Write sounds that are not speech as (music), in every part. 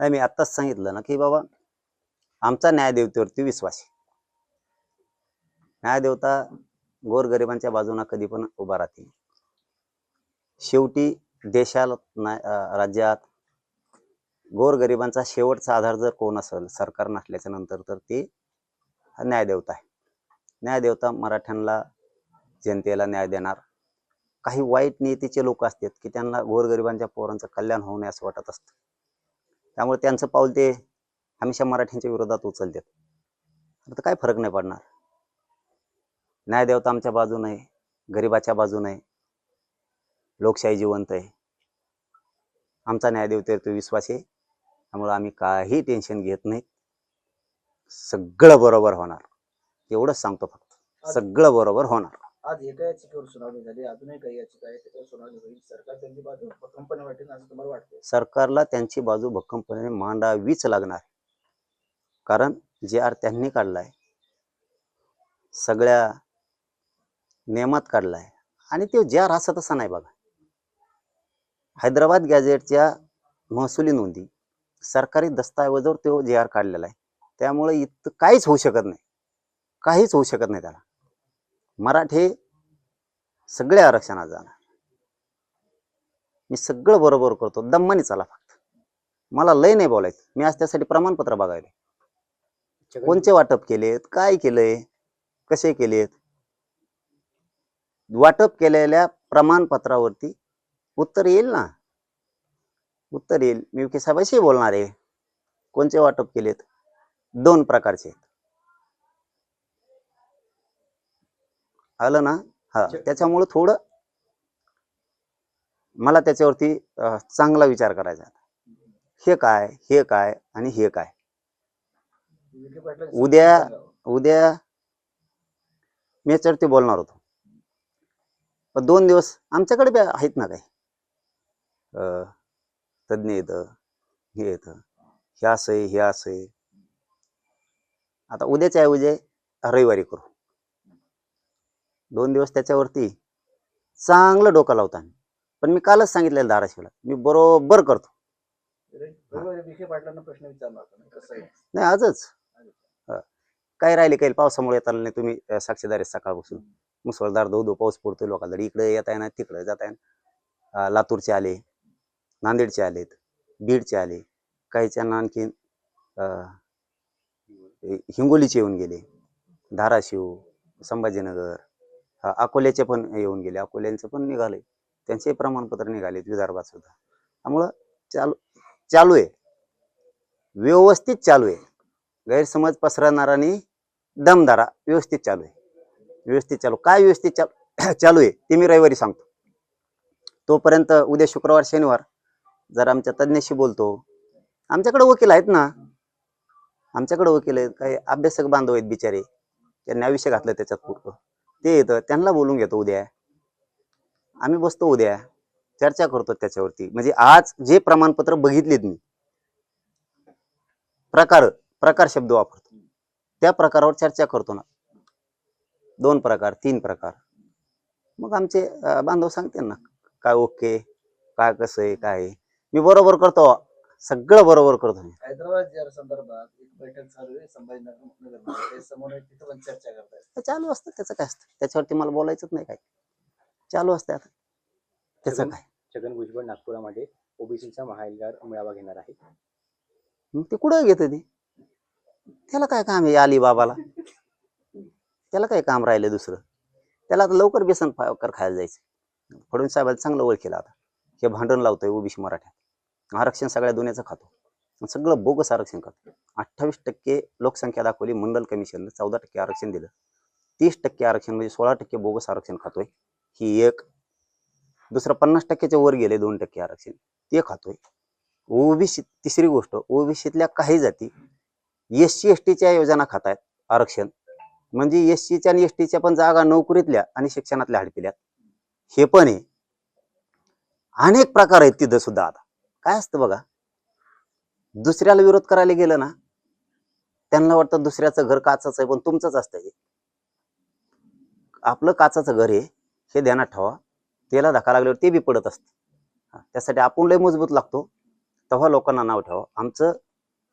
नाही मी आत्ताच सांगितलं ना की बाबा आमचा न्यायदेवतेवरती विश्वास आहे. न्यायदेवता गोरगरिबांच्या बाजूने कधी पण उभा राहते शेवटी देशाला राज्यात गोरगरिबांचा शेवटचा आधार जर कोण असेल सरकार नसल्याच्या नंतर तर ते न्यायदेवता आहे. न्यायदेवता मराठ्यांना जनतेला न्याय देणार. काही वाईट नीतीचे लोक असतात की त्यांना गोरगरिबांच्या पोरांचं कल्याण होऊ नये असं वाटत असतं. त्यामुळे त्यांचं पाऊल ते हमेशा मराठ्यांच्या विरोधात उचलतात. आता काय फरक नाही पडणार. न्यायदेवता आमच्या बाजूने आहे गरिबाच्या बाजूने आहे लोकशाही जिवंत आहे. आमचा न्यायदेवतेवर विश्वास आहे. त्यामुळे आम्ही काही टेन्शन घेत नाही. सगळं बरोबर होणार. एवढंच सांगतो फक्त. सगळं बरोबर होणार. आज एका याचिकेवर सुनावणी झाली? अजूनही काही याचिका आहे त्याच्यावर सुनावणी होईल? सरकार त्यांची बाजू भक्कमपणे वाटेल असं तुम्हाला वाटतं सरकारला त्यांची बाजू भक्कमपणे मांडावीच लागणार. कारण जे आर त्यांनी काढलाय सगळ्या नियमात काढलाय. आणि ते जे आर असा तसा नाही बघा. हैदराबाद गॅझेटच्या महसुली नोंदी सरकारी दस्तऐवजावर तो जे आर काढलेला आहे त्यामुळे इतकं काहीच होऊ शकत नाही. काहीच होऊ शकत नाही त्याला. मराठे सगळे आरक्षणात जाणार. मी सगळं बरोबर करतो. दम्मानी चला फक्त. मला लय नाही बोलायचं. मी आज त्यासाठी प्रमाणपत्र बघायला. कोणचे वाटप केलेत? काय केलंय? कसे केलेत? वाटप केलेल्या प्रमाणपत्रावरती उत्तर येईल ना? उत्तर येईल. मी साहेबाशी बोलणार आहे. कोणचे वाटप केलेत? दोन प्रकारचे आहेत. आलं ना हा त्याच्यामुळं थोडं मला त्याच्यावरती चांगला विचार करायचा. हे काय हे काय आणि हे काय उद्या-. उद्या मी याच्यावरती बोलणार होतो पण दोन दिवस आमच्याकडे बी आहेत ना काही तज्ज्ञ येतं हे येतं हे असं आहे हे असं आहे आता उद्याच्या ऐवजी रविवारी करू दोन दिवस त्याच्यावरती चांगलं डोकं लावतो आम्ही. पण मी कालच सांगितलेलं धाराशिवला मी बरोबर करतो. प्रश्न विचारला नाही आजच. काय राहिले काही पावसामुळे येत आलं नाही तुम्ही साक्षीदार सकाळपासून मुसळधार धो धो पाऊस पडतोय लोकांना इकडे येत आहे ना तिकडे जात आहे लातूरचे आले नांदेडचे आलेत बीडचे आले काहीच्यांना आणखीन हिंगोलीचे येऊन गेले. धाराशिव संभाजीनगर अकोल्याचे पण येऊन गेले. अकोल्यांचे पण निघाले त्यांचे प्रमाणपत्र निघालेत विदर्भात सुद्धा. त्यामुळं चालू चालू आहे. व्यवस्थित चालू आहे. गैरसमज पसरवणारांनी दमदारा व्यवस्थित चालू आहे. व्यवस्थित चालू. काय व्यवस्थित चालू (coughs) चालू आहे ते मी रविवारी सांगतो. तोपर्यंत उद्या शुक्रवार शनिवार जर आमच्या तज्ज्ञाशी बोलतो. आमच्याकडे वकील आहेत ना. आमच्याकडे वकील आहेत. काही अभ्यासक बांधव आहेत बिचारे. त्यांनी आयुष्य घातलं त्याच्यात पूर्ण ते येतं त्यांना बोलून घेतो उद्या. आम्ही बसतो उद्या. चर्चा करतो त्याच्यावरती. म्हणजे आज जे प्रमाणपत्र बघितलेत मी प्रकार प्रकार शब्द वापरतो. त्या प्रकारावर चर्चा करतो ना. दोन प्रकार तीन प्रकार. मग आमचे बांधव सांगते ना काय ओके काय कसं आहे काय मी बरोबर करतो. सगळं बरोबर करतो मी. हैदराबाद या संदर्भात एक बैठक चालू आहे संभाजीनगर समोर तिथं पण चर्चा करतायत चालू असतं त्याचं काय असतं? त्याच्यावरती मला बोलायचंच नाही काय चालू असतं आता. त्याचं काय? छगन भुजबळ नागपुरामध्ये ओबीसीचा महाएल्गार मेळावा घेणार आहे. मग ते कुठं घेतं ते? त्याला काय काम आहे अलिबाबाला? त्याला काय काम राहिलं दुसरं? त्याला आता लवकर बेसन फाकर खायला जायचं फडणवीस साहेबाला चांगलं ओळखीला आता. हे भांडण लावतोय ओबीसी मराठ्यात. आरक्षण सगळ्या दुनियाचं खातो. सगळं बोगस आरक्षण खातो. अठ्ठावीस टक्के लोकसंख्या दाखवली मंडल कमिशननं. चौदा टक्के आरक्षण दिलं. तीस टक्के आरक्षण म्हणजे सोळा टक्के बोगस आरक्षण खातोय. ही एक. दुसरं पन्नास टक्क्याच्या वर गेले दोन टक्के आरक्षण. ते खातोय. ओबीसी तिसरी गोष्ट ओबीसीतल्या काही जाती एस सी एस टीच्या योजना खात आहेत आरक्षण. म्हणजे एस सीच्या आणि एस टीच्या पण जागा नोकरीतल्या आणि शिक्षणातल्या हडपिल्यात. हे पण आहे. अनेक प्रकार आहेत तिथं सुद्धा आता. काय असतं बघा? दुसऱ्याला विरोध करायला गेलं ना त्यांना वाटतं दुसऱ्याचं घर काचाचं आहे पण तुमचंच असतं हे. आपलं काचाचं घर आहे हे ध्यानात ठेवा. त्याला धक्का लागल्यावर ते बी पडत असतं. त्यासाठी आपण लय मजबूत लागतो. तेव्हा लोकांना नाव ठेवा. आमचं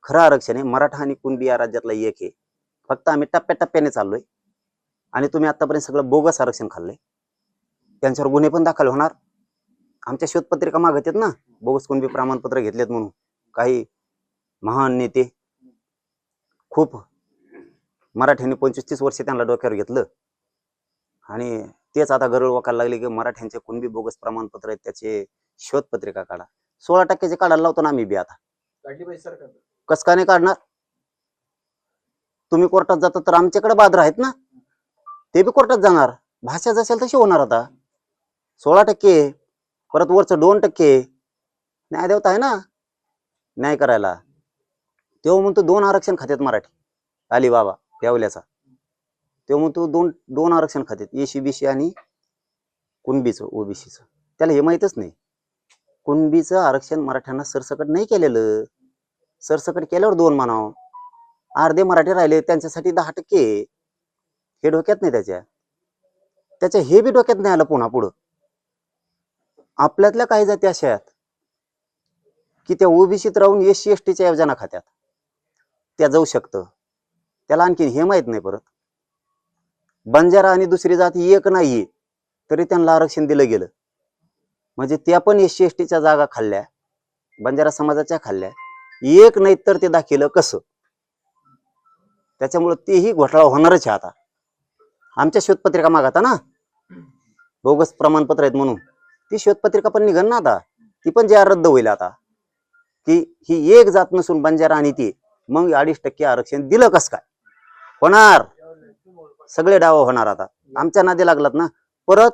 खरं आरक्षण आहे. मराठा आणि कुणबी या राज्यातला एक आहे. फक्त आम्ही टप्प्याटप्प्याने चाललोय. आणि तुम्ही आतापर्यंत सगळं बोगस आरक्षण खाल्लंय. त्यांच्यावर गुन्हे पण दाखल होणार. आमच्या शोधपत्रिका मागत आहेत ना? बोगस कुणबी प्रमाणपत्र घेतलेत म्हणून. काही महान नेते खूप मराठ्यांनी पंचवीस तीस वर्ष त्यांना डोक्यावर घेतलं. आणि तेच आता गरळ वाकायला लागले की मराठ्यांचे कुणबी बोगस प्रमाणपत्र आहेत त्याचे शोधपत्रिका काढा. सोळा टक्क्याचे काढायला लावतो ना आम्ही बी आता. कस का नाही काढणार? तुम्ही कोर्टात जाता तर आमच्याकडे बादर आहेत ना? ते बी कोर्टात जाणार. भाषा जसेल तशी होणार आता. सोळा टक्के परत वरचं दोन टक्के न्याय देवता आहे ना? न्याय करायला. तेव्हा म्हणतो दोन आरक्षण खात्यात मराठी. अलिबाबा यावल्याचा. तेव्हा म्हणतो दोन दोन आरक्षण खात्यात. एसी बीसी आणि कुणबीचं ओबीसीचं त्याला हे माहीतच नाही. कुणबीचं आरक्षण मराठ्यांना सरसकट नाही केलेलं. सरसकट केल्यावर दोन मानाव अर्धे मराठी राहिले त्यांच्यासाठी दहा टक्के. हे डोक्यात नाही त्याच्या. त्याच्या हे बी डोक्यात नाही आलं पुन्हा पुढं. आपल्यातल्या काही जाती अशा आहेत की त्या ओबीसीत राहून एस सी एस टीच्या योजना खात्यात. त्या जाऊ शकतं. त्याला आणखीन हे माहीत नाही परत. बंजारा आणि दुसरी जाती एक नाही तरी त्यांना आरक्षण दिलं गेलं. म्हणजे त्या पण एस सी एस टीच्या जागा खाल्ल्या. बंजारा समाजाच्या खाल्ल्या. एक नाही तर ते दाखिलं कसं? त्याच्यामुळं तेही घोटाळा होणारच आहे आता. आमच्या शोधपत्रिका मागता ना? बोगस प्रमाणपत्र आहेत म्हणून. ती श्वेतपत्रिका पण निघन ना आता. ती पण ज्या रद्द होईल आता. की ही एक जात नसून बंजारा आणि ती मग अडीच टक्के आरक्षण दिलं कस काय? होणार. सगळे डाव होणार आता. आमच्या नादी लागलात ना. परत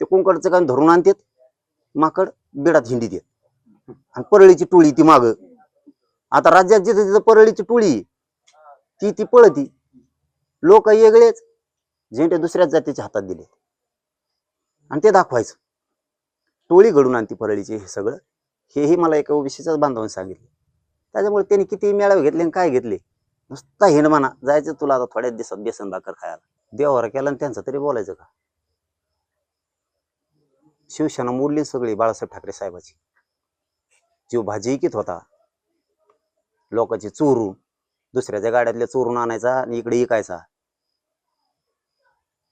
ते कुंकडचं काम धरून आणतात. माकड बिडात हिंडी देत. आणि परळीची टोळी ती माग. आता राज्यात जिथं तिथं परळीची टोळी ती ती पळती. लोक वेगळेच झेंडे दुसऱ्याच जातीच्या हातात दिले आणि ते दाखवायचं. टोळी घडून आणती परळीची हे सगळं. हेही मला एका ओबीसीच्याच बांधवाने सांगितलं. त्याच्यामुळे त्यांनी किती मेळावे घेतले आणि काय घेतले? नुसता हिंडमाना. जायचं तुला आता थोड्याच दिवसात बेसन भाकर खायला. देवावर केला आणि त्यांचं तरी बोलायचं का? शिवसेना मोडली सगळी बाळासाहेब ठाकरे साहेबाची. जीव भाजी कित होता. लोकांची चोरून दुसऱ्याच्या गाड्यातल्या चोरून आणायचा आणि इकडे इकायचा.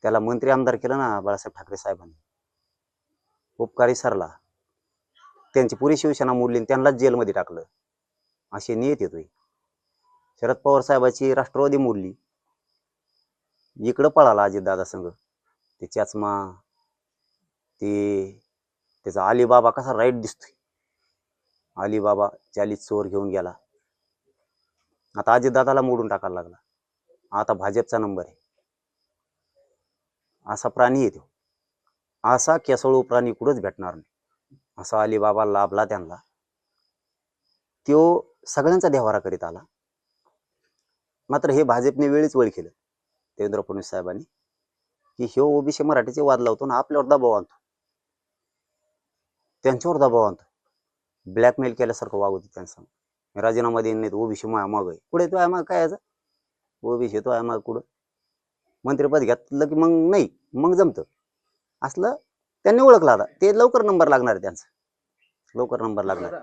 त्याला मंत्री आमदार केलं ना बाळासाहेब ठाकरे साहेबांनी. उपकारी सरला. त्यांची पुरी शिवसेना मोडली आणि त्यांनाच जेलमध्ये टाकलं. असे नियत येतोय. शरद पवार साहेबाची राष्ट्रवादी मोडली. इकडं पळाला अजितदादा संघ. ते चाचमा ते त्याचा अलीबाबा कसा राईट दिसतोय. अलीबाबा चालीस चोर घेऊन गेला. आता अजितदादाला मोडून टाकायला लागला. आता भाजपचा नंबर आहे. असा प्राणी येतो असा केसळू प्राणी कुठंच भेटणार नाही. असा अलीबाबा लाभला त्यांना. तो सगळ्यांचा देवारा करीत आला. मात्र हे भाजपने वेळीच वळ केलं. देवेंद्र फडणवीस साहेबांनी. की ह्यो ओबीसी मराठीचे वाद लावतो ना आपल्यावर दबाव आणतो. त्यांच्यावर दबाव आणतो. ब्लॅकमेल केल्यासारखं वागवतो त्यांचा. राजीनामा देईन नाही ओबीसी माया माग आहे. कुठे तो आहे मग काय याचं? ओबीसी तो आहे मग कुठं? मंत्रिपद घेतलं की मग नाही. मग जमतं. असलं त्यांनी ओळखलं आता. ते लवकर नंबर लागणार आहे त्यांचा. लवकर नंबर लागणार